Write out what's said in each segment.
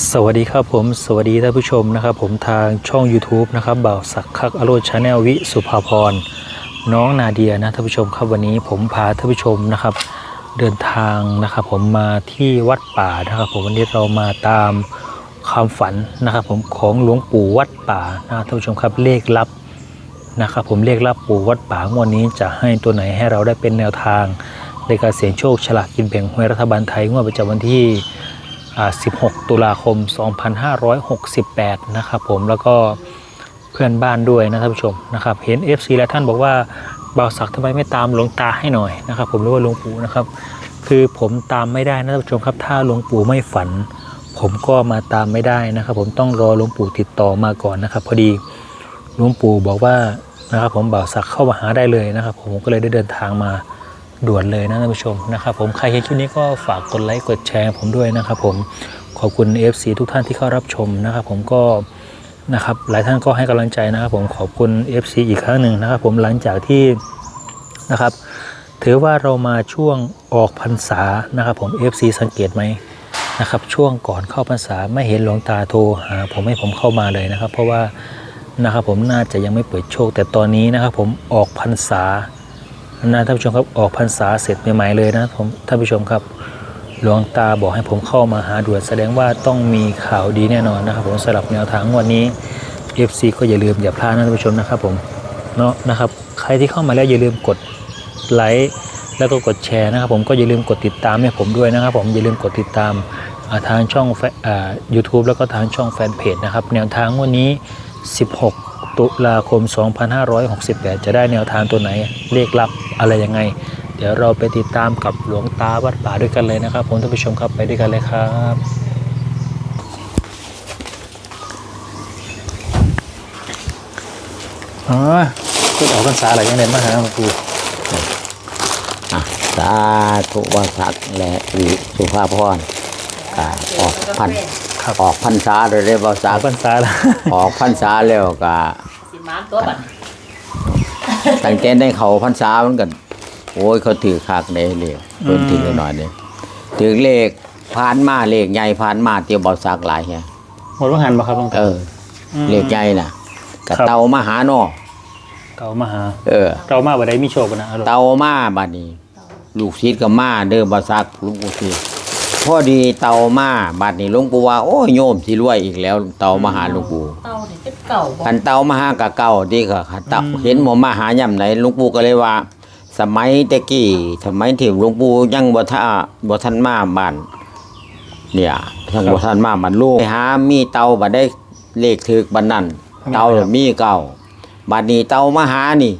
สวัสดีครับผมสวัสดีท่านผู้ชมนะครับ ผมทางช่อง YouTube นะครับบ่าวสักคักอโรชาแนลวิสุภาพรน้องนาเดียนะท่านผู้ชมครับวันนี้ผมพาท่านผู้ชมนะครับ เดินทางนะครับ ผมมาที่วัดป่านะครับ ผมวันนี้เรามาตามความฝันนะครับ ผมของหลวงปู่วัดป่านะท่านผู้ชมครับเลขลับนะครับผมเลขลับปู่วัดป่างวดนี้จะให้ตัวไหนให้เราได้เป็นแนวทางในการเสี่ยงโชคฉลากกินแบ่งหวยรัฐบาลไทยงวดประจำวันที่ 16 ตุลาคม 2568 นะครับผมแล้วก็เพื่อนบ้านด้วยนะท่านผู้ชมนะครับ เห็น FC และท่านบอกว่าเบาศักดิ์ทำไมไม่ตามหลวงตาให้หน่อยนะครับ ผมหรือว่าหลวงปู่นะครับ คือผมตามไม่ได้นะท่านผู้ชมครับ ถ้าหลวงปู่ไม่ฝัน ผมก็มาตามไม่ได้นะครับ ผมต้องรอหลวงปู่ติดต่อมาก่อนนะครับ พอดีหลวงปู่บอกว่านะครับ ผมบ่าวศักดิ์เข้ามาหาได้เลยนะครับ ผมก็เลยได้เดินทางมา ด่วนเลยนะท่านผู้ชมนะครับผมใครเห็นคลิปนี้ก็ฝากกดไลค์กดแชร์ผมด้วยนะครับผมขอบคุณ FC ทุกท่านที่เข้ารับชมนะครับผมก็นะครับหลายท่านก็ให้กำลังใจนะครับผมขอบคุณ FC อีกครั้งหนึ่งนะครับผมหลังจากที่นะครับถือว่าเรามาช่วงออกพรรษานะครับผม FC สังเกตไหมนะครับช่วงก่อนเข้าพรรษาไม่เห็นหลวงตาโทรหาผมให้ผมเข้ามาเลยนะครับ เพราะว่านะครับผมน่าจะยังไม่เปิดโชค แต่ตอนนี้นะครับผมออกพรรษา นะท่านผู้ชมครับออกพรรษาเสร็จใหม่ๆเลยนะผมท่านผู้ชมครับหลวงตาบอกให้ผมเข้ามาหาด่วนแสดงว่าต้องมีข่าวดีแน่นอนนะครับผมสำหรับแนวทางวันนี้ FC ก็อย่าลืมอย่าพลาดนะท่านผู้ชมนะครับผมเนาะนะครับใครที่เข้ามาแล้วอย่าลืมกดไลค์แล้วก็กดแชร์นะครับผมก็อย่าลืมกดติดตามให้ผมด้วยนะครับผมอย่าลืมกดติดตามาทางช่องแฟอ่า YouTube แล้วก็ทางช่องแฟนเพจนะครับแนวทางงวันนี้ 16 ตุลาคม 2568 จะได้แนวทางตัวไหน เลขลับอะไรยังไง เดี๋ยวเราไปติดตามกับหลวงตาวัดป่าด้วยกันเลยนะครับผมท่านผู้ชมครับไปด้วยกันเลยครับอ๋อก็ออกพรรษาอะไรยังไงมาหาหลวงปู่สาธุวาสักและวิสุภาพรกาออกพัน ครับออกพรรษาเลยเรียกว่าอสัอกกพรรษาแล้วออกพรรษาแล้วก็สิมานตัวบัดตั้งแต่ได้เขาพรรษามันกันโอ้ยเขาถือคักเลยเรียกเพิ่นถือหน่อยเลยถือเลขผ่านมาเลขใหญ่ผ่านมาเตียวบ่สักหลายแฮะหมดว่าหันมาครับหลวงเอตาออเลขใหญ่น่ะกับครับเตามหาโนอเก่ามาหา เออเก่ามาบ่ได้มีโชคบ่นะเอาลูกเตามาบัดนี้ลูกศิษย์ก็มาเด้อบ่ซักหลุงปู่ศิษย์ พอดีเตามาบัดนี้หลวงปู่ว่าโอ้ยโยมสิรวยอีกแล้วเตามาหาหลวงปู่เต้านี่เป็นเก่าบ่คันเตามาหากะเก่าที่ก็เตาเห็นหมอมาหาย่ำไหนหลวงปู่ก็เลยว่า สมัยตะกี้สมัยที่หลวงปู่ยังบ่ท่าบ่ทันมาบ้านเนี่ยทั้งบ่ทันมาบ้านลูกไปหามีเตาบ่ได้เลขถึกบัดนั้นเตามีเก่าบัดนี้เตามาหานี่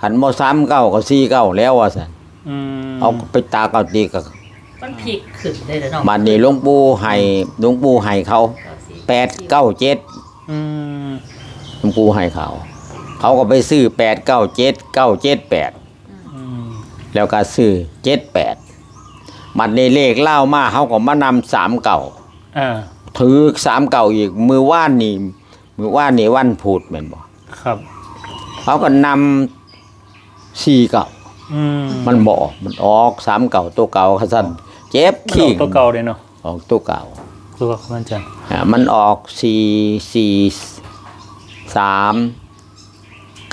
คันบ่ซ้ำเก่าก็สี่เก่าแล้วว่าซั่นอืมเอาไปตาเก่าตีก็ มันพลิกขึ้นได้เด้อเนาะบัดนี้หลวงปู่ให้หลวงปู่ให้เขาแปดเก้าเจ็ดอืมหลวงปู่ให้เขา เขาก็ไปซื้อแปดเก้าเจ็ดเก้าเจ็ดแปดอืมแล้วก็ซื้อเจ็ดแปดบัดนี้เลขเล่ามาเขาก็มานำสามเก่า อ่าถือสามเก่าอีกมือว่านนี่มือว่านนี่วันพูดเหมือนบ่ครับ เขาก็นำสี่เก่า อืมมันบออกมันออกสามเก่าตัวเก่าขสัน เจ็บมันอขี้อกตัวเก่าเลยเนาะออกตัวเก่าตัวเก่ามันจังอ่ามันออกสี่สี่สาม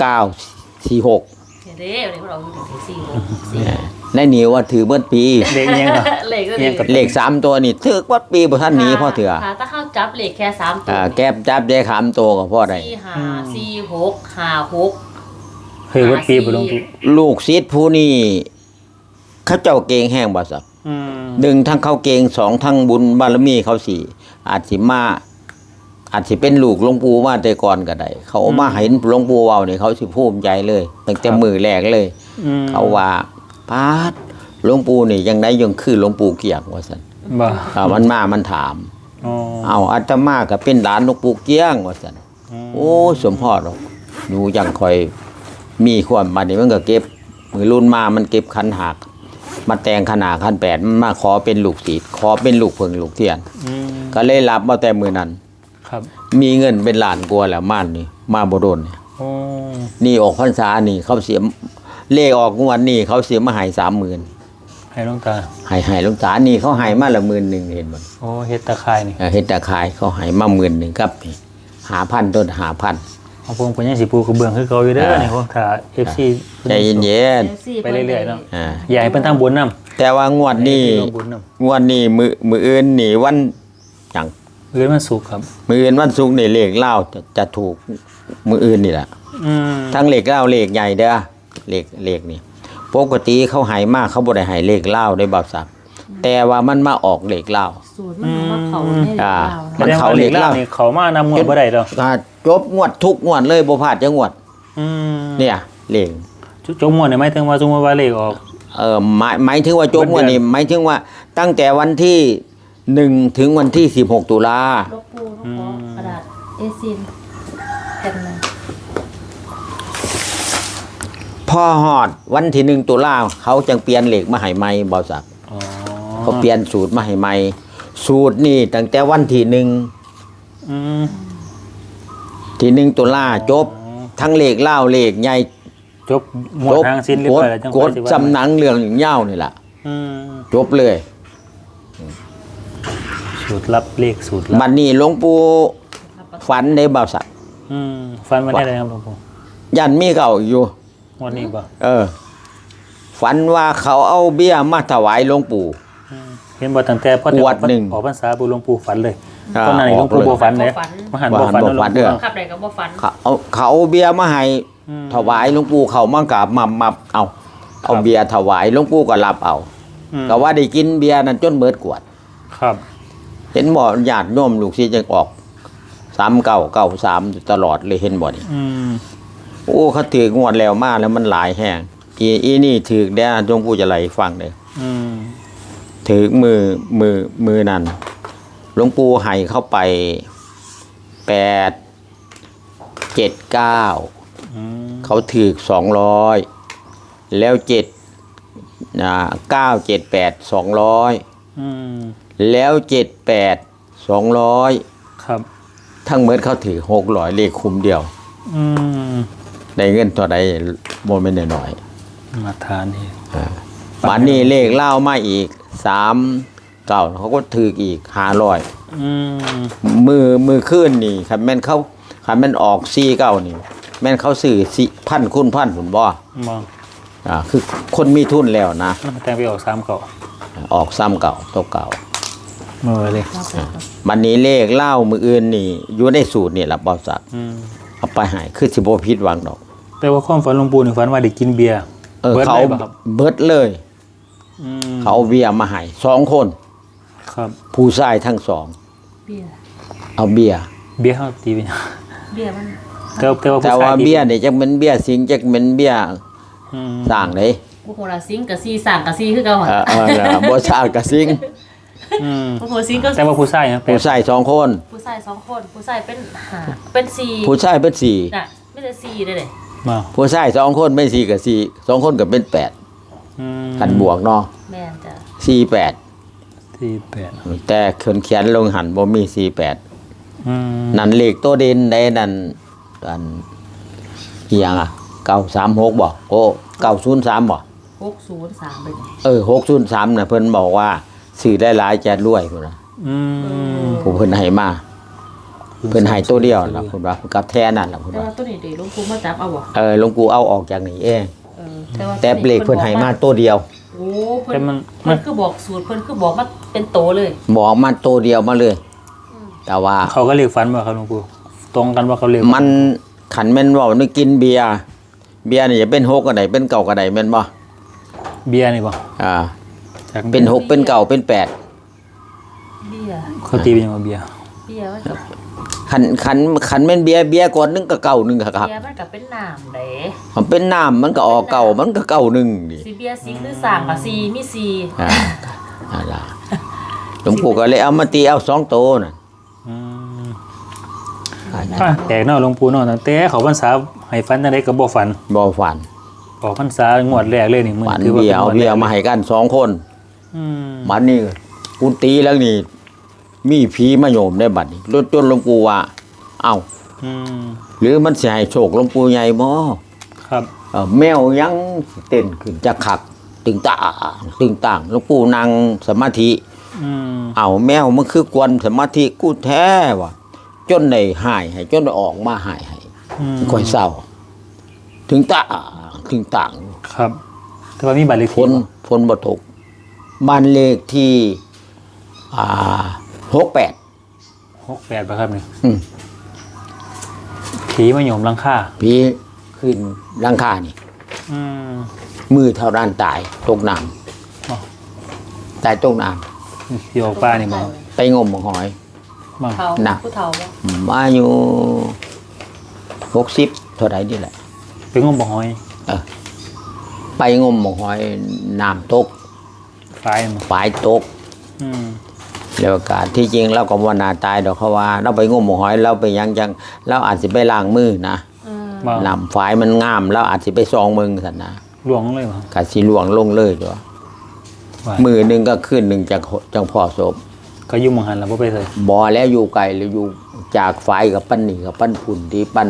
เก้าสี่หกเด้เดี๋ยวเราอยู่ถึงสี่โมงสี่อ่าในนี้ว่าถือเมื่อปีเด็กเนี้ยเหรอเลขก็เนี่ดียกับเลขสามตัวนี่ถือว่าปีบ่ท่านหนี้พ่อเถื่อค่ะถ้าเข้าจับเลขแค่สามตัวอ่าแก้บจับได้ขามตัวกับพ่อใดสี่ห้าสี่หกห้าหกเคยวัดปีบุรุงปีลูกศิษย์ผู้นี้เขาเจ้าเกงแห้งบ่สักอืม หนึ่งทั้งเขาเกงสองทั้งบุญบารมีเขาสี่อาจสิมาอาจสิเป็นลูกหลวงปู่มาแต่ก่อนก็ได้เขามาเห็นหลวงปู่เว้านี่เขาสิภูมิใจเลยตั้งแต่มือแรกเลยอืมเขาว่าปาดหลวงปู่นี่ยังได้ยังคือหลวงปู่เกียงว่าซั่นบ่าอ่ามันมามันถามอ๋อเอาอาตมาก็เป็นหลานหลวงปู่เกียงว่าซั่นมโอ้สมพอดหรอกหนูยังคอยมีความบัดนี้มันก็เก็บมือรุ่นมามันเก็บขันหัก มาแต่งขนาดขันแปดมันมาขอเป็นลูกศิษย์ขอเป็นลูกเพิงลูกเทียน อืมก็เลยรับมาแต่มือนั้น ครับมีเงินเป็นล้านกว่าแล้วม่านนี่มาบ่โดนนี่โอ้นี่ออกพรรษานี่เขาเสียเลขออกงวดนี่เขาเสียมาใหายสามหมื่นให้ให้หลวงตาให้ให้หลวงตานี่เขาให้มาละหมื่นหนึ่งเห็นบ่โอ้เฮ็ดตะไคร่นี่เออเฮ็ดตาขายเขาให้มาหมื่นหนึ่งครับนี่หาพันต้นหาพัน ของผมก็ยังสิปลูกกระเบื้องคือเก่าอยู่เด้ออ่านี่ผมถ้า FC ใจเย็นไปเรื่อยๆเนาะๆอ่าอยากให้เพิ่นทำบุญนำแต่ว่างวดนี้บุญนำงวดนี้มือมืออื่นนี่วันจังเอื้อนมันสุกครับ มืออื่นวันศุกร์นี่เลขเล่าจะจะถูกมืออื่นนี่แหละ อืมทั้งเลขเล่าเลขใหญ่เด้อเลขเลขนี่ปกติเขาใหายมากเขาบ่ได้ใหายเลขเล่าได้บ่าวสัก แต่ว่ามันมาออกเลขเล่าสูตรมันมาเขาในอ่าเรามันเนาะเขาเหล็กแสดงว่เหล้านี่เขามานำงวดบ่ได้ดอกถ้าจบงวดทุกงวดเลยบ่พลาดจังงวด อืมเนี่ยเลขจุจงงวดนี่หมายถึงว่าสมมุติว่าเลขออก เออหมายหมายถึงว่าจบงวดนี่หมายถึงว่าตั้งแต่วันที่หนึ่งถึงวันที่สิบหกตุลาลบปูลบขอกระดาษเอซินแผ่นหนึงพอหอดวันที่หนึ่งตุลาเขาจังเปลี่ยนเหล็กมาให้ใหม่บ่าวสักอ๋อ เขาเปลี่ยนสูตรมาให้ใหม่ สูตรนี่ตั้งแต่วันที่หนึ่งอืมที่หนึ่งตุลาจบ ทั้งเหล็กเล่าเหล็กใหญ่จบหมวดจบทางสิ้นเรียบกร้ดอยแล้วจังกค่อยดสิว่าจำหนังเรื่องเง่าวนี่แหละอืมจบเลย สูตรลับเลขสูตรลับับดนี้หลวงปู่ฝันได้บ่าวสักอืมฟันมาได้เลยครับหลวงปู่ยันมีเก่าอยู่งวดนี้บ่เออ ฝันว่าเขาเอาเบี้ยมาถวายหลวงปู่อืม เห็นบ่ตั้งแต่พอขวดหนึ่งออกพรรษาปู่หลวงปู่ฝันเลยอ่าตอนนั้นนี่หลวงปู่อบ่อกเลยฝันเลยมหันบ่ฝันบ่ฝันเด้อ ขับใดก็บ่ฟัน เขาเอาเขาเอาเบียร์มาให้อืมถวายหลวงปู่เขามากราบมับมับเอาเอาครับเบียร์ถวายหลวงปู่ก็รับเอาอืมก็ว่าได้กินเบียร์นั้นจนเบิดขวด ครับ เห็นบ่ญาติโยมลูกศิษย์จังออกสามเก้าเก้าสามตลอดเลยเห็นบ่นี่อืมโอ้เขาถืองวดแล้วมาแล้วมันหลายแห้งอีอีนี่ถือได้หลวงปู่จะไหลฟังเลยอืม ถือมือมือมือนั่นหลวงปู่ให้เข้าไปแปดเจ็ดเก้าอืมเขาถือสองร้อยแล้วเจ็ดนะเก้าเจ็ดแปดสองร้อยอืมแล้วเจ็ดแปดสองร้อยครับ ทั้งเมื่อเขาถือหกร้อยเลขคุมเดียวอืมได้เงินตัวใดโมไม่นน้อยมาทานนี่ๆวันนี้เลขเล่ามาอีก สามเก่าเขาก็ถืออีกห้าร้อยอืมมือมือขึ้นนี่คันแม่นเขาคันแม่นออกซีเก้านี่ แม่นเขาสื่อสิพันคุณพันผุนบ่มองอ่าคือคนมีทุนแล้วนะแต่งไปออกสามเก่าออกซ้ำเก่าตัวเก่าเมื่อเลยเราไปก่อนมันนี้เลขเล่ามืออื่นนี่อยู่ในสูตรนี่แหละบอสักอืมเอาไปใหายคือสิบพิษหวังดอก แต่ว่าความฝันหลวงปู่นี่ฝันว่าได้กินเบียร์เออบิดเขาลยบ่ครับเบิดเลย อืมเขาเอาเบียร์มาให้สองคน ครับ ผู้ชายทั้งสอง เบียร์เอาเบียร์เบียร์เฮาตีไปเบียร์มันแต่แต่ว่าผู้แต่ชายว่าตีเบียร์นี่จะเป็นเบียร์สิงจะเป็นเบียร์อืมสร้างเลยบุคคลละซิงกับซีสั่งกับซีคือเก่าหั่นเออเออน่ะบ่สร้างกับสิงอืมบุคคลซิงก็แต่ว่าผู้ชายนะเป็ผู้นชายสองคน ผู้ชายสองคนผู้ชายเป็นห้าเป็นสี่ผู้ชายเป็นสี่น่ะไม่ได้สี่ได้เลยมาผู้ชายสองคนเป็นสี่กับสี่สองคนกับเป็นแปดอืม ขันบวกเนาะแม่นจ้ะสี่แปดที่แปดแต่เขียนเขียนลงหันบ่มีสี่แปดอืมนั่นเลขตัวเด่นได้นั่นอันเอียงอะเก้าสามหกบอกโอ้เก้าศูนย์สามบอกหกศูนย์สามเป็นเออหกศูนย์สามน่ะเพิ่นบอกว่าสื่อได้หลายจะรวยพุ่นน่ะอืมผู้เพิ่นให้มาเพิ่นให้ตัวเดียวล่ะพุ่นว่ากับแท้นั่นล่ะพุ่นแต่ว่าว่าตัวนี้เดี๋ยวหลุงปู่มาจับเอาบ่เออหลวงปู่เอาออกจากนี่เองเออ แต่ว่าแต่เลขเพิ่นให้มาตัวเดียว โอ้เพิ่แต่นมันมัเพิ่นนคือบอกสูตรเพิ่นคือบอกมาเป็นโตเลยบอกมาตัวเดียวมาเลย แต่ว่าเขาก็เรียกฝันว่าครับหลวงปู่ตรงกันว่าเขาเรียกมันขันแม่นเว่านึกกินเบียร์เบียร์นี่จะเป็นหกกระไดเป็นเก่ากระไดแม่นบ่เบียร์นี่บ่อ่า จากเป็นหกเป็นเก่าเป็นแปดเบียร์เขาตีเป็นยังไงเบียร์เบียร์มันกับ ขันขันขันแม่นเบียร์เบียร์ก่อนหนึงก็เก่าหนึงครับเบียร์มันกับเป็นน้ำเด้มันเป็นน้ำมันก็ออกเก่ามันก็เก่าหนึงดิสีเบียร์สิงหรือสั่งกับซีมีซีอ่านั่นล่ะหลวงปู่ก็เลยเอามาตีเอาสองโตวน่ะอืมอะแปลกเนาะหลวงปู่เนาะตั้งแต่เขาพรรษาให้ฝันจังไดก็บ่ฝันบ่ฝันออกพรรษางวดแรกเลยนี่มันฝันถือว่าเบียร์เอาป็นงวดเบียร์แรกมาให้กันสองคน อืมบัดนี้กูตีแล้วนี่ มีผีมาโยมได้บัดนี้รถจนหลวงปู่ว่า เอ้าอืมหรือมันสิให้โชคหลวงปู่ใหญ่บ่ครับเอ่อแมวยังเต้นขึ้นจะขักเตึงตาตึงต่างหลวงปู่นั่งสมาธิ อืมเอาแมวมันคือกวนสมาธิกูแท้ว่ะจนได้หายให้จนได้ออกมาหายให้อืมค่อยเศร้า ถึงตาถึงต่างครับแต่ว่ามีบัตรเลขฝที่นบ่ฝนบ่ตกบ้านเลขที่ อ่า หกแปดหกแปดป่ะครับนี่อืมผีมาโยมหลังค่าพี่ขึ้นหลังคานี่ อืม มือเท่าด้านตายตกน้อ๋อำตายตกน้ที่ออกป้านี่บ่ำไปงมหอยบ่เฒ่าน่ะผู้เฒ่าบ่มาอยู่หกสิบเท่าไหร่นี่แหละ เป็นงมบ่หอยเออไปงมหอยน้ำตกฝายมันบ่ฝายตก อืม แล้วก็ที่จริงเราก็ว่านาตายดอกเขาว่า เราไปงมหอยเราไปหยังจังเราอาจสิไปล้างมือนะอืมบ่น้ำฝายมันงามเราอาจสิไปซองมึงสันนะหลวงเลยบ่ กะสิหลวงลงเลยจ้ะว่ามือหนึ่งก็ขึ้นหนึ่งจากจังพ่อศพก็อยู่หมองหันแล้วบ่ไปเลยบอแล้วอยู่ไกลหรืออยู่จากฝายกับปั้นนี่กับปั้นพุ่นที่ปั้น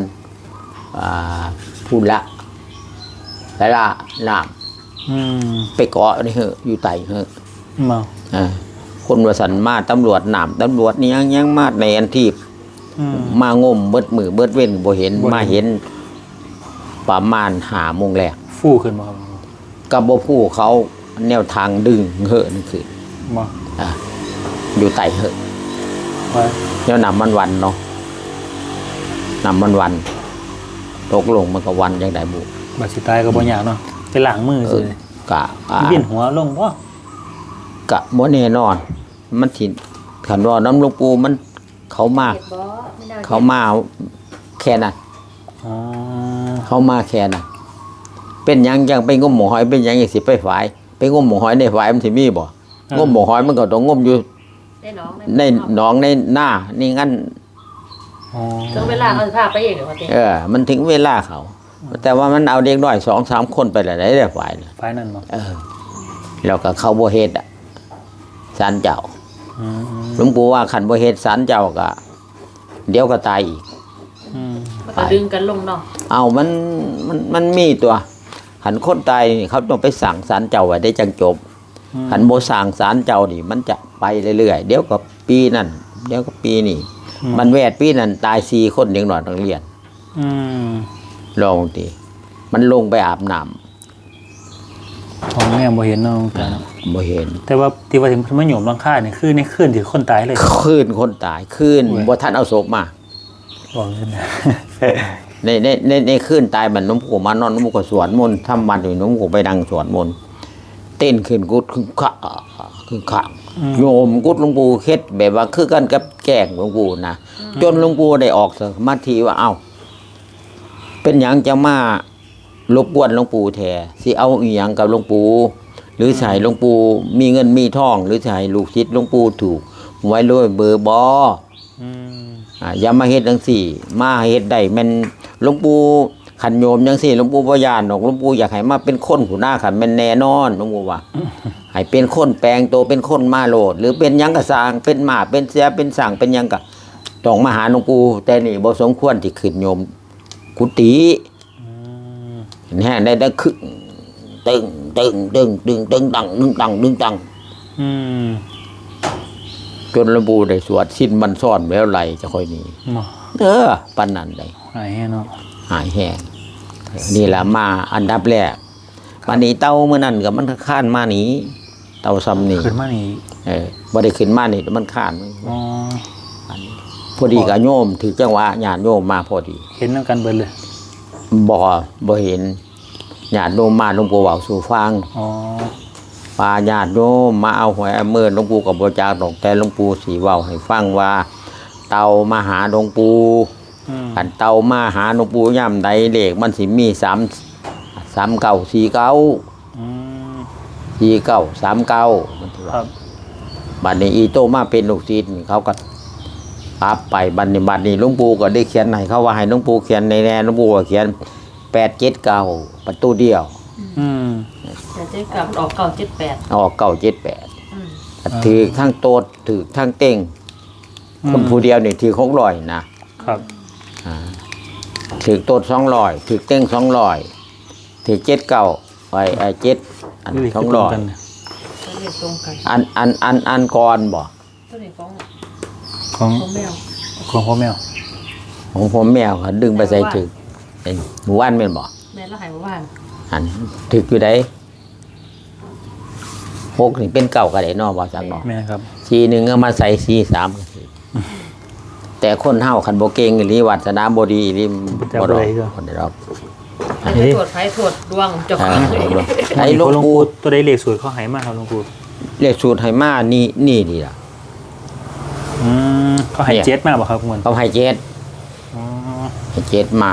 อ่าพุ่นละแล้วละน้อืมำไปเกาะนี่เหอะอยู่ไต่เหอะบ่อ่า คนวสันมาตำรวจหนามตำรวจนี่ยังยังมาในอันทีบอืมมางมเบิดมือเบิดเว้นบ่เห็นบ่เห็น มาเห็นประมาณหาโมงแรกฟู่ขึ้นบ่ครับกับบ่ผู้เขาแนวทางดึงเหอะนี่คือบ่อ่าอยู่ไต่เหอะว่าแล้วนำมันวันเนาะนำมันวันตกลงมันก็วันยังไดบุบัตรสิตายก็บ่ยากเนาะไปล้างมือเอสิอกะอ่าเวียนหัวลงบ่ กะบ่แน่นอน มันสิขันว่าน้ำหลวงปู่มันเขามาเฮ็ดบ่ไม่น่เขามาแค่นั้นอ๋อเขามาแค่นั้นเป็นหยังยังไปงมหมูหอยเป็นหยังยังสิไปฝาย ไปงมหมูหอยในฝายมันสิมีบ่งมหมูหอยมันก็ต้องงมอยู่ได้น้องในหนองในหน้านี่งั้น อ๋อถึงเวลาเขาสิพาไปเองเหรอว่าเต้เออ มันถึงเวลาเขา แต่ว่ามันเอาเด็กน้อยสองสามคนไปหลายได้ฝ่ายเนี่ยไฟนั่นบ่เออแล้วก็เขาบ่เฮ็ดอะ ศาลเจ้าอืมหลวงปู่ว่าขันบ่เฮ็ดศาลเจ้าก็เดี๋ยวก็ตายอีกอืมมันก็ดึงกันลงเนาะเอามันมันมันมีตัวขันคนตายนี่เขาต้องไปสั่งศาลเจ้าไว้ได้จังจบอืมขันโบสั่งศาลเจ้านี่ มันจะไปเรื่อยๆเดี๋ยวก็ปีนั่นเดี๋ยวก็ปีนี่มันแวดปีนั่นตายสี่คนเด็กหน่อยนักเรียนอืมลองทีมันลงไปอาบน้ของแม่บ่เห็นเนาะแต่เนาะำ บ่เห็น แต่ว่าที่ว่าถึงมันโยมหลังค่านี่คือในคืนที่คนตายเลย คืนคนตายคืนโอ้ยบ่ทันเอาศพมาบอกเลยนะในในในในคืนตายมันน้องผู้มานอนน้องผู้ก็สวดมนต์ทำมันอยู่น้องผู้ไปดังสวดมนต์เต้นขึ้นกุดขึ้นขะขึ้นขะอืมโยมกุดหลวงปู่เฮ็ดแบบว่าคือกันกับแกล้งหลวงปู่นะจนหลวงปู่ได้ออกสมาธิว่าเอ้า เป็นหยังจะมารบกวนหลวงปู่แท้สิเอาอีหยังกับหลวงปู่ หรือใส่หลวงปู่มีเงินมีทอง หรือใส่ลูกศิษย์หลวงปู่ถูกไว้เลยเบอร์บออืมอ่าอย่ามาเฮ็ดจังสี่ มาเฮ็ดได้แม่นหลวงปู่ขันโยมจังสี่หลวงปู่บ่ยานดอกหลวงปู่อยากให้มาเป็นคนผู้หน้าขันแม่นแน่นอนหลวงปู่ว่าให้เป็นคนแปลงตัวเป็นคนมาโลด หรือเป็นหยังกะสร้างเป็นหมาเป็นเสียเป็นสั่งเป็นหยังกะต้องมาหาหลวงปู่แต่นี่บ่สมควรที่ขึ้นโยมกุฏิอืมแน่ได้ได้คึก ตึงตึงตึงตึงตึงตังตึงตังตึงตังอืมจนหลวงปู่ได้สวดสิ้นมันซ่อนแล้วไหลจะค่อยหนี้บ่เออปานนั้นได้หายแฮเนาะหายแห้งนี่แหละมาอันดับแรกวันนี้เต้าเมื่อนั้นกับมันก็ข้านมาหนีเต้าซ้ำนี่ขึ้นมานี่เออบ่ได้ขึ้นมานี่มันข้านอ๋อพอดีกับโยมถือจังหวะญาติโยมมาพอดี เห็นนำกันเบิดเลยบ่บ่เห็น ญาติโยมมาหลวงปู่เว้าสู่ฟังอ๋อปาญาติโยมมาเอาหวยเอามือหลวงปู่กับบ่จากดอกแต่หลวงปู่สิเว้าให้ฟังว่า เต่ามาหาหลวงปู่อืมขันเต่ามาหาหลวงปู่ย่ำใดเลขมันสิมีสามสามเก้าสี่เก้าอืมสี่เก้าสามเก้ามันถือคว่ารับบัดนี้อีโตมาเป็นลูกศิษย์นี่เขาก็ปับไปบัดนี้บัดนี้หลวงปู่ก็ได้เขียนให้เขาว่าให้หลวงปู่เขียนในแน่หลวงปู่ก็เขียนแปดเจ็ดเก้า ประตูเดียว อืม แต่เจ๊กลับออกเก่าเจ็ดแปดออกเก้าเจ็ดแปดอืมถือทั้งโตดถือทั้งเต้งคนผู้เดียวนี่ถือของลอยนะครับถือโตดสองลอยถือเต้งสองลอยถือเจ็ดเก้าไอ้ไอ้เจ็ดอันนี่สองคืร้อยกันเนี่ยตัวนี้ตรงกันอันอันอันอันก่อนบ่ตัวนี้ของของของแมวของพ่อแมวของผมแมวเขาดึงไปใส่ถึกไอ้หมู่บ้านแม่นบ่ แม่แล้วหายมาบ้านอันถึกอยู่ไดหกนี่เป็นเก่าก็ได้เนอบ่สักเนาะแม่ครับ สีหนึ่งเอามาใส่สีสามก็สิแต่คนเฮาคันบ่เก่งอีหลีวัฒนาบ่ดีอีหลีบ่ดอกคนได้ดอกไอ้ถวดไฟถวดดวงเจ้าขอ่าองไอ้หลวงหลวงปู่ปู่ตัวใดเลขสูตรเขาใหายมากครับหลวงปู่เรียกสูตรให้มานี่นี่ดีล่ะอืมเขาใหายเนี่ยเจ็ดมากป่ะครับคุณเขาให้เจ็ดอ๋อให้เจ็ดมา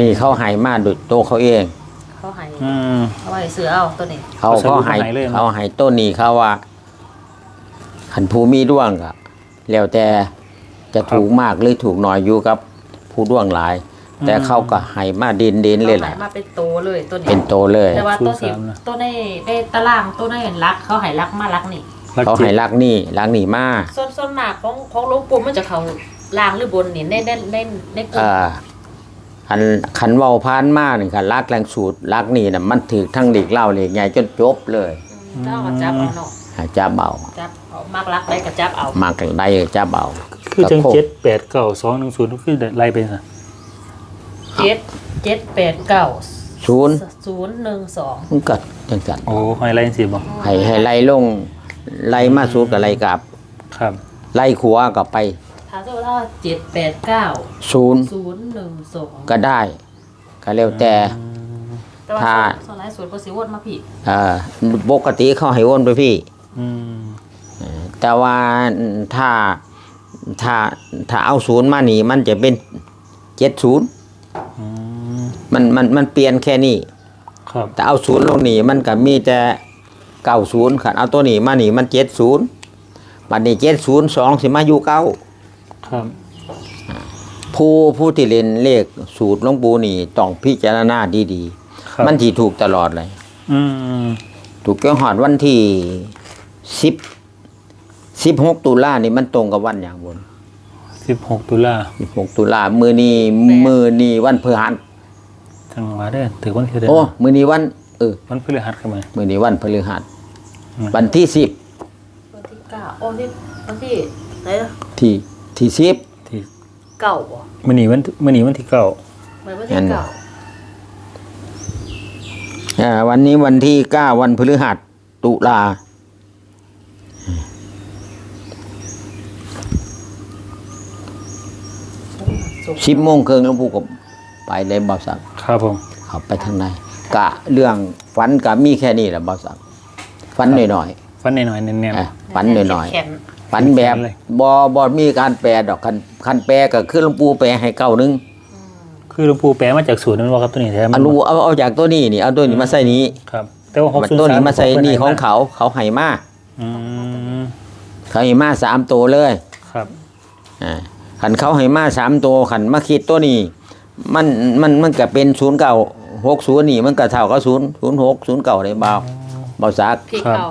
นี่เขาให้มาโดยตัวเขาเอง เขาใหายอืมเอาไว้ซื้อเอาตัวนี้เขาเขาสรุเขาปให้มาให้เลยเนอะ เขาให้ต้นนี้เขาว่าขันผู้มีดวงก็แล้วแต่จะถูกมากหรือถูกน้อยอยู่กับผู้ดวงหลาย แต่เขาก็ให้มาเด่นเด่นๆเลยเขาแหใหาละยมาเป็นโตเลยตัวนี้เป็นโตเลย แต่ว่าตัวสิตัวในในตารางตัวในรักเขาใหายรักมารักนี่ รักเขาจิให้ตรักนี่รักนี่มาส่วนส่วนมากของของหลวงปู่มันจะเขาล่างหรือบนนี่ในในในในกลุ่มอ่า ขันขันเว้าพานมานี่ค่ะรักแรงสูตรรักนี่นะมันถือทั้งเด็กเล่าเด็กใหญ่จนจบเลยเจ้าก็จับเอาเนาะหาจับเอาจับเอามากรักได้ก็จับเอามากได้จับเอาคือจังตะโพกเจ็ดแปดเก้าสองหนึ่งศูนย์คือไล่ไปนะเจ็ดเจ็ดแปดเก้าศูนย์ศูนย์หนึ่งสองมันก็จังสันโอ้หอยไล่สิบอกให้ให้ไล่ลงไล่มาสูตรกับไล่กลับ ครับ ไล่ขัวกับไป ถ้าสมมติว่าเจ็ดแปดเก้าศูนย์ศูนย์หนึ่งสองก็ได้ ก็แล้วแต่ แต่ว่าถ้าสไลด์ศูนย์ภาษีวนมาผิดเอ่อปกติเขาให้วนไปพี่ อืมแต่ว่าถ้าถ้าถ้าเอาศูนย์มานี่มันจะเป็นเจ็ดศูนย์อืมมันมันมันเปลี่ยนแค่นี้ ครับแต่เอาศูนย์ลงนี่มันก็มีแต่เก้าศูนย์ขันเอาตัวนี้มานี่มันเจ็ดศูนย์บัดนี้เจ็ดศูนย์สองสิมาอยู่เก้า ครับผู้ผู้ที่เรียนเลขสูตรหลวงปู่นี่ต้องพิจารณาดีครับๆมันที่ถูกตลอดเลย อืมถูกเกี่ยวหอดวันที่สิบสิบหกตุลานี่มันตรงกับวันอย่างบนสิบหกตุลาสิบหกตุลามือนี้มือนี้วันพฤหัสจังหวะเด้อถือวันที่เดือนโอ้มือนี้วันเออวันพฤหัสกันไหมมือนี้วันพฤหัสอืมวันที่สิบวันที่เก้าโอ้ที่วันที่ไหนนะที่ ที่สิบที่เก้าบ่มื่อนี้วันมื่อนี้วันที่เก้าเหมือนวันที่งั้นเก้าอ่าวันนี้วันที่เก้าวันพฤหัสตุลาสุกร์สิบโมงครึ่งหลวงปู่ก็ไปเลยบ่าวสักครับผมเขาไปทางในกะเรื่องฝันกะมีแค่นี้แหละบ่าวสักฝันหน่อยฟันหน่อยๆเน้นๆอะฝันหน่อยแข็งๆ ฝันแบบเลยบ่บ่มีการแปลดอกคันคันแปลก็คือหลวงปู่แปลให้เก้าหนึงๆคือหลวงปู่แปลมาจากสูตรนั้นว่าครับตัวนี้แท้เอารู้เอาเอาจากตัวนี้นี่เอาตัวนี้มาใส่นี้ครับแต่ว่าหกมันศูนย์ตัวสามนี้มาใส่นี่ของเขาเขาให้มาอืมเขาให้มาสามตัวเลยครับอ่าขันเขาให้มาสามตัวขันมาคิดตัวนี้ มันมันมันก็เป็นศูนย์เก้าหกศูนย์นี่มันก็เท่ากับศูนย์ศูนย์หกศูนย์เก้าได้เบาเบาซักพริกเอา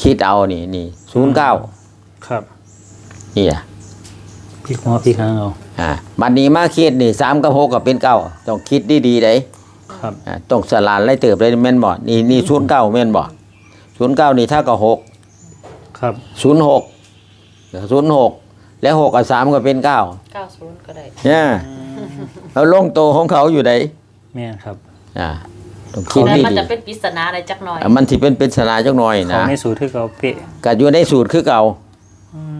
คิดเอานี่นี่ศูนย์เก้าครับ นี่อะพี่หัวพี่ค้างเอาอ่าบัดนี้มาคิดนี่สามกับหกก็เป็นเก้าต้องคิดดีๆได้ครับอ่าต้องสลานไล่เติบเลยแม่นบ่นี่นี่ศูนย์เก้าแม่นบ่ศูนย์เก้านี่เท่ากับหกครับศูนย์หกศูนย์หกแล้วหกกับสามก็เป็นเก้าเก้าศูนย์ก็ได้เนี่ยแล้วลงโตของเขาอยู่ไหนแม่นครับอ่าต้องคิดแต่ดีมันดีจะเป็นปริศนาอะไรจักหน่อยอะมันที่เป็นเป็นสนาจักหน่อยเขานะในสูตรที่เขาเป๊ะก็อยู่ในสูตรคือเก่า อืม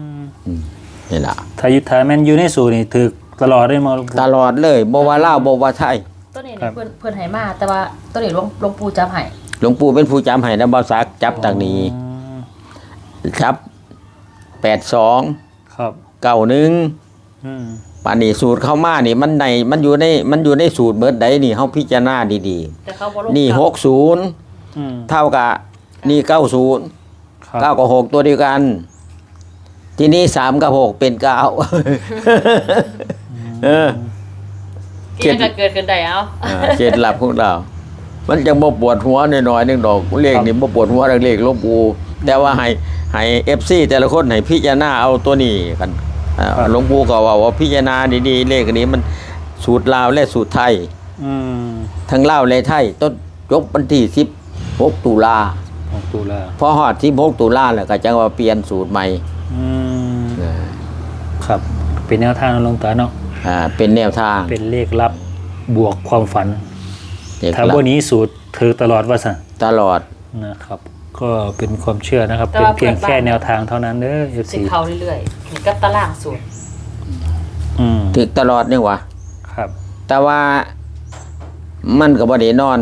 นี่ล่ะถ้ายุทธาแม่นอยู่ในสูตรนี่ถือตลอดได้มาหลวงปู่ตลอดเลยบ่ว่าลาวบ่ว่าไทยตัวนี้ครันี่บเพื่อนเพื่อนให้มาแต่ว่าตัวนี้หลวงหลวงปู่จับให้หลวงปู่เป็นผู้จำให้นะบ่ซักจับต่างนี้อืมจับ82ครับ91อืมปานนี้สูตรเข้ามานี่มันในมันอยู่ในมันอยู่ในสูตรเบิดใดนี่เฮาพิจารณาดีแต่เขาบอกๆนี่60อืมเท่ากับนี่90ครับเก้ากับหกตัวเดียวกัน ทีนี้สามกับหกเป็นเก้าเออเกิดเกิดกันได้เอาอ่าเคล็ดลับของเรา มันจะบ่ปวดหัวหน่อยๆนึงดอกเลขนี่บ่ปวดหัวดังเลขหลวงปู่แต่ว่าให้ให้ FC แต่ละคนให้พิจารณาเอาตัวนี้กันอ่าหลวงปู่ก็ว่าว่าพิจารณาดีๆเลขอันนี้มันสูตรลาวและสูตรไทย อืมทั้งเล่าวและไทย ต้นยกวันที่สิบหกตุลาของตุลาพอหอดที่หกตุลาแล้วก็จังว่าเปลี่ยนสูตรใหม่ อืม ครับ เป็นแนวทางนะหลวงตาเนาะอ่าเป็นแนวทางเป็นเลขลับบวกความฝันเด็กถ้าวันนี้สูตรถือตลอดว่าสั่งตลอดนะครับ ก็เป็นความเชื่อนะครับ แต่เป็นว่าเพียงเพื่อนบ้าน แค่แนวทางเท่านั้นเด้อสิ FC เขาเรื่อยๆนี่กับตารางสูตรอืมถึกตลอดนี่หวะครับ แต่ว่ามันก็บ่ได้นอน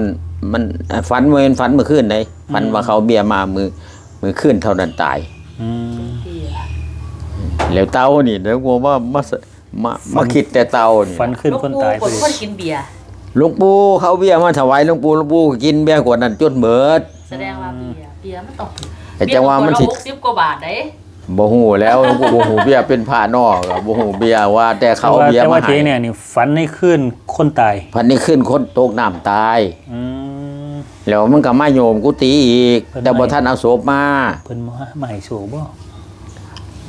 มันฝันเมื่อฝันเมื่อคืนไหนฝันว่าเขาเบียมามือมือคืนเท่านั้นตาย อืมที่ แล้วเตานี่เดี๋ยวกลัวว่ามาสมามาคิดแต่เตานี่ฟันขึ้นหลวงคนปู่ตายคไปนเลยคนกินเบียร์หลวงปู่เขาเบียมาถวายหลวงปู่หลวงปู่ก็กินเบียร์ขวดนั้นจนเบิด แสดงว่าเบียร์เบียร์มันต้องแต่จังว่ามันสิหกสิบกว่าบาทเด้บ่ฮู้แล้วหลวงปู่บ่ฮู้เบียร์เป็นผ้านอกอะบ่ฮู้เบียร์ว่า แต่เขาเอาเบียร์แต่มาว่าเทให้เนี่ยนี่ฝันให้ขึ้นคนตายพันนี้ขึ้นคนตกน้ำตาย อืม แล้วมันก็มาโยมกุฏิอีก เพิ่นแต่บ่ไม่ทันเอาศพมาเพิ่นมามาให้โชคบ่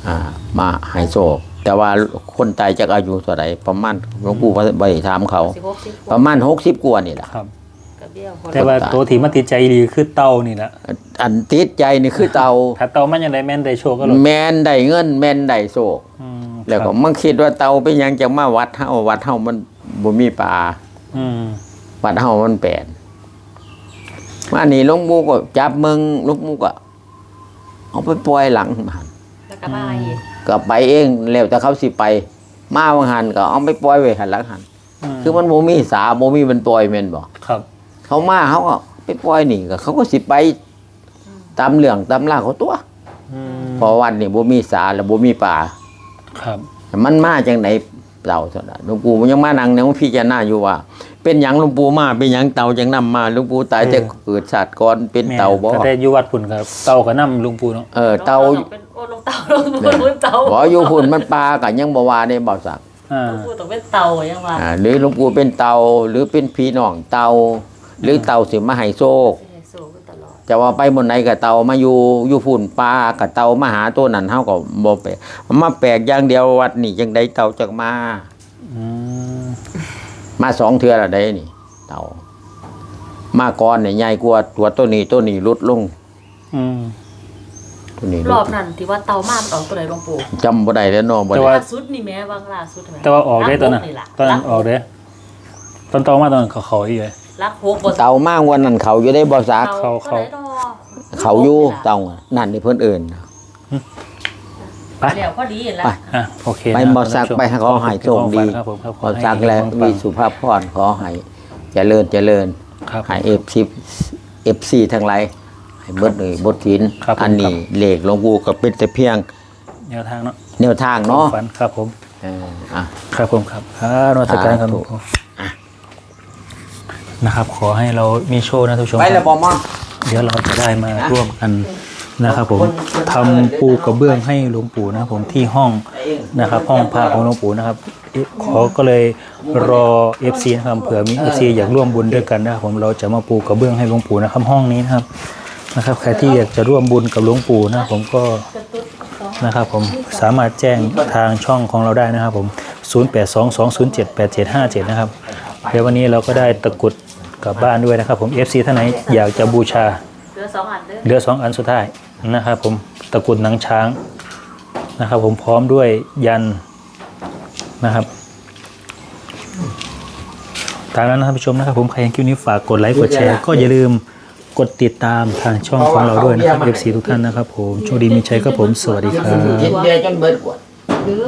อ่ามาให้โศกแต่ว่าคนตายจากอายุเท่าไหร่ประมาณหลวงปู่บ่บ่ได้ถามเขาสิบหกสิบประมาณ60กว่านี่ล่ะครับกับเบี้ยวคนแต่ว่าตัวที่มาติดใจดีคือเต่านี่แหละอันติดใจนี่คือเตาถ้าเต่ามันยังได้แม่นได้โชคก็หลดแม่นได้เงินแม่นได้โศกอืมแล้วคก็รับมันคิดว่าเตาเป็นหยังจะมาวัดเฮาวัดเฮามันบ่มีป่าอืมวัดเฮามันแปลนมานี่หลวงปู่ก็จับมึงหลวงปู่ก็เอาไปปล่อยหลังบ้านแล้ว ก็มาอีกก็ไปเองแล้วแต่เขาสิไป มาวังหันก็เอาไปปล่อยไว้หันหลังหันคือมันโมมีสาโมมีมันปล่อยแม่นบ่ครับ เขามาเขาก็ไปปล่อยนี่ก็เขาก็สิไปตามเรื่องตามล่างเขาตัวอืมเพอวันนี่บ่มีสาแล้วบ่มีป่าครับมันมาจังไหนเต่าเท่านั้นหลวงปู่มันยังมานั่งเนี่ยพิจารณาอยู่ว่า เป็นหยังหลวงปู่มาเป็นหยังเต่าจังนํมาหลวงปู่ตายแต่เกิดชาติก่อนเป็นเต่าบ่แม่ก็ได้อยู่วัดพุ่นครับเต่าก็นำลุงปู่เนาะเออเต่า ต้องเป็นโอ้ลงเต่าลงลงเต่าบ่อยู่พุ่นมันปลาก็ยังบ่ว่าได้บ่สักอ่าหลวงปู่ต้องเป็นเต่ายังว่าอ่าหรือหลวงปู่เป็นเต่าหรือเป็นพี่น้องเต่าหรือเต่าสิมาให้โชคสิให้สู้กันตลอดจะว่าไปบนไหนกับเตามาอยู่อยู่ฝุ่นปลากับเตามาหาตัวนั้นเฮาก็บ่แปลกมาแปลกอย่างเดียววัดนี่จังไดเตาจักมาอืมมาสองเทื่อละได้นี่ เตามาก่อนเนี่ยใหญ่กว่าตัวตัวนี้ตัวนี้ลดลง อืม ตัวนี้ลรอดบนั้นที่ว่าเต่ามามันออกตัวไหนหลวงปู่จำบ่ได้แล้วเนาะบ่แต่ได้ว่าล่าสุดนี่แม่วางล่าสุดไหมแต่ว่าออกได้ตอนนั้นล่ะตอนนั้นออกได้ตอนเต่ามาตอนนั้นเขาเขาอีกเลย รักหกบนเตามากวันนั้นเขาอยู่ได้บ่ซัก เขาเขาเขาอยู่เตานั่นนี่เพิ่นเอิ้น ไป แล้วพอดีแล้วไป อะโอเคไปนะบ่ซักท่านผู้ชมไปให้เขาให้โชคดีครับผมครับบ่ซักแล้วให้มีสุภาพพรขอให้เจริญเจริญครับ ให้เอฟซีเอฟซีทั้งหลายให้ เบิดเลยบทถินครับผมอันนี้เลขหลวงปู่ก็เป็นแต่เพียงแนวทางเนาะแนวทางเนาะฝันครับผม เอออะ ครับผมครับอ่านวัตการครับสาธุนะครับ ขอให้เรามีโชคนะท่านผู้ชมไปแล้วบอมอ เดี๋ยวเราจะได้มาร่วมกันนะครับ ผมคนคนทำปูกระเบื้องให้หลวงปู่นะครับผมที่ห้องนะครับ ห้องพระของหลวงปู่นะครับเอ๊ะขอก็เลยรอ FC นะครับเผื่อมี FC อยากร่วมบุญด้วยกันนะครับผมเราจะมาปูกระเบื้องให้หลวงปู่นะครับห้องนี้นะครับ นะครับ ใครที่อยากจะร่วมบุญกับหลวงปู่นะครับผมก็นะครับผมสามารถแจ้งทางช่องของเราได้นะครับ ผม 0822078757 นะครับเดี๋ยววันนี้เราก็ได้ตะกรุดกลับบ้านด้วยนะครับ ผม FC ท่านไหนอยากจะบูชาเหลือสองอันเด้อเหลือสองอันสุดท้ายนะครับ ผมตะกรุดหนังช้างนะครับ ผมพร้อมด้วยยันนะครับตามนั้นนะครับผู้ชมนะครับผมใครเห็นคลิปนี้ฝากกดไลค์กดแชร์ก็อย่าลืม กดติดตามทางช่องของเราด้วยนะครับ FC ทุกท่านนะครับผมโชคดีมีชัยครับผมสวัสดีครับเห็นเบียร์จนเบิดกว่าหรือ